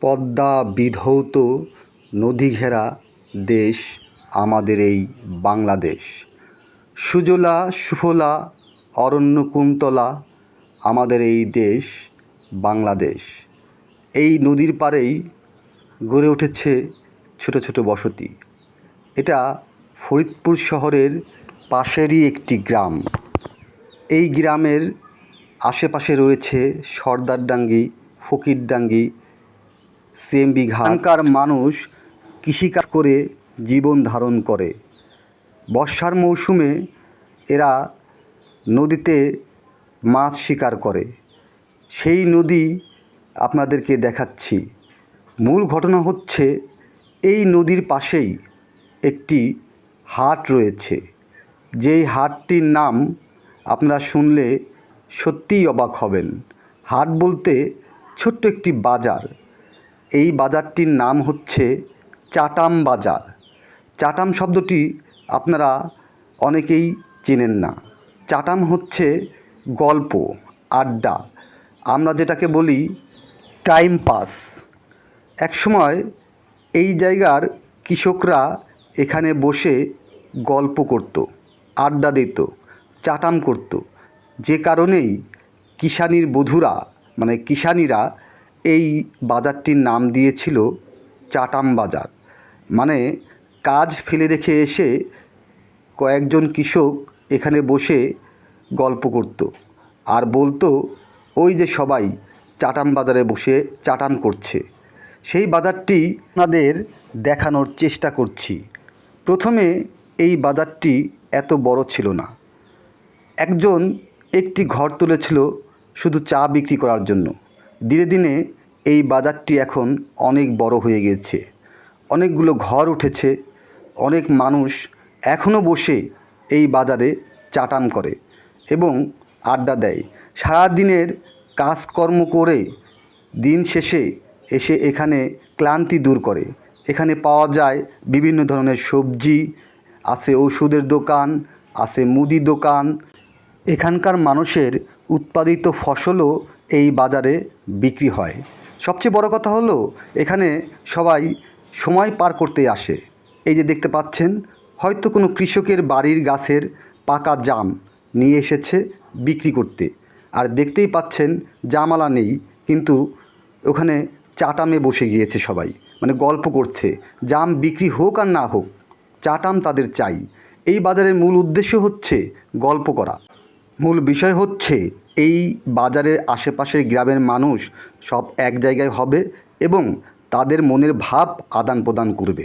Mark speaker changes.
Speaker 1: পদ্মা বিধৌত নদীঘেরা দেশ আমাদের এই বাংলাদেশ। সুজলা, সুফলা অরণ্য কুন্তলা আমাদের এই দেশ, বাংলাদেশ। এই নদীর পাড়েই গড়ে উঠেছে ছোট ছোট বসতি। এটা ফরিদপুর শহরের পাশেরই একটি গ্রাম। এই গ্রামের আশেপাশে রয়েছে সর্দারডাঙ্গি, ফকিরডাঙ্গি সিএমবি ঘাটকার মানুষ কৃষিকাজ করে জীবন ধারণ করে। বর্ষার মৌসুমে এরা নদীতে মাছ শিকার করে। সেই নদী আপনাদেরকে দেখাচ্ছি। মূল ঘটনা হচ্ছে এই নদীর পাশেই একটি হাট রয়েছে। যেই হাটটির নাম আপনারা শুনলে সত্যিই অবাক হবেন। হাট বলতে ছোট্ট একটি বাজার। এই বাজারটির নাম হচ্ছে চাটাম বাজার। চাটাম শব্দটি আপনারা অনেকেই চেনেন না। চাটাম হচ্ছে গল্প, আড্ডা। আমরা যেটাকে বলি টাইম পাস। একসময় এই জায়গার কৃষকরা এখানে বসে গল্প করত, আড্ডা দিত, চাটাম করত। যে কারণেই কিষানির বধূরা মানে কিষানিরা এই বাজারটির নাম দিয়েছিল চাটাম বাজার। মানে কাজ ফেলে রেখে এসে কয়েকজন কৃষক এখানে বসে গল্প করত আর বলতো, ওই যে সবাই চাটাম বাজারে বসে চাটাম করছে। সেই বাজারটি আপনাদের দেখানোর চেষ্টা করছি। প্রথমে এই বাজারটি এত বড় ছিল না। একজন একটি ঘর তুলেছিল শুধু চা বিক্রি করার জন্য। দিনে দিনে এই বাজারটি এখন অনেক বড় হয়ে গেছে অনেকগুলো ঘর উঠেছে। অনেক মানুষ এখনও বসে এই বাজারে চাটাম করে এবং আড্ডা দেয়। সারাদিনের কাজকর্ম করে দিন শেষে এসে এখানে ক্লান্তি দূর করে। এখানে পাওয়া যায় বিভিন্ন ধরনের সবজি, আছে ওষুধের দোকান, আছে মুদি দোকান। এখানকার মানুষের উৎপাদিত ফসলও এই বাজারে বিক্রি হয়। সবচেয়ে বড় কথা হলো, এখানে সবাই সময় পার করতে আসে। এই যে দেখতে পাচ্ছেন, হয়তো কোনো কৃষকের বাড়ির গাছের পাকা জাম নিয়ে এসেছে বিক্রি করতে। আর দেখতেই পাচ্ছেন, জামালা নেই, কিন্তু ওখানে চাটামে বসে গিয়েছে সবাই মানে গল্প করছে, জাম বিক্রি হোক আর না হোক, চাটাম তাদের চাই। এই বাজারের মূল উদ্দেশ্য হচ্ছে গল্প করা। মূল বিষয় হচ্ছে এই বাজারের আশেপাশের গ্রামের মানুষ সব এক জায়গায় হবে এবং তাদের মনের ভাব আদান প্রদান করবে।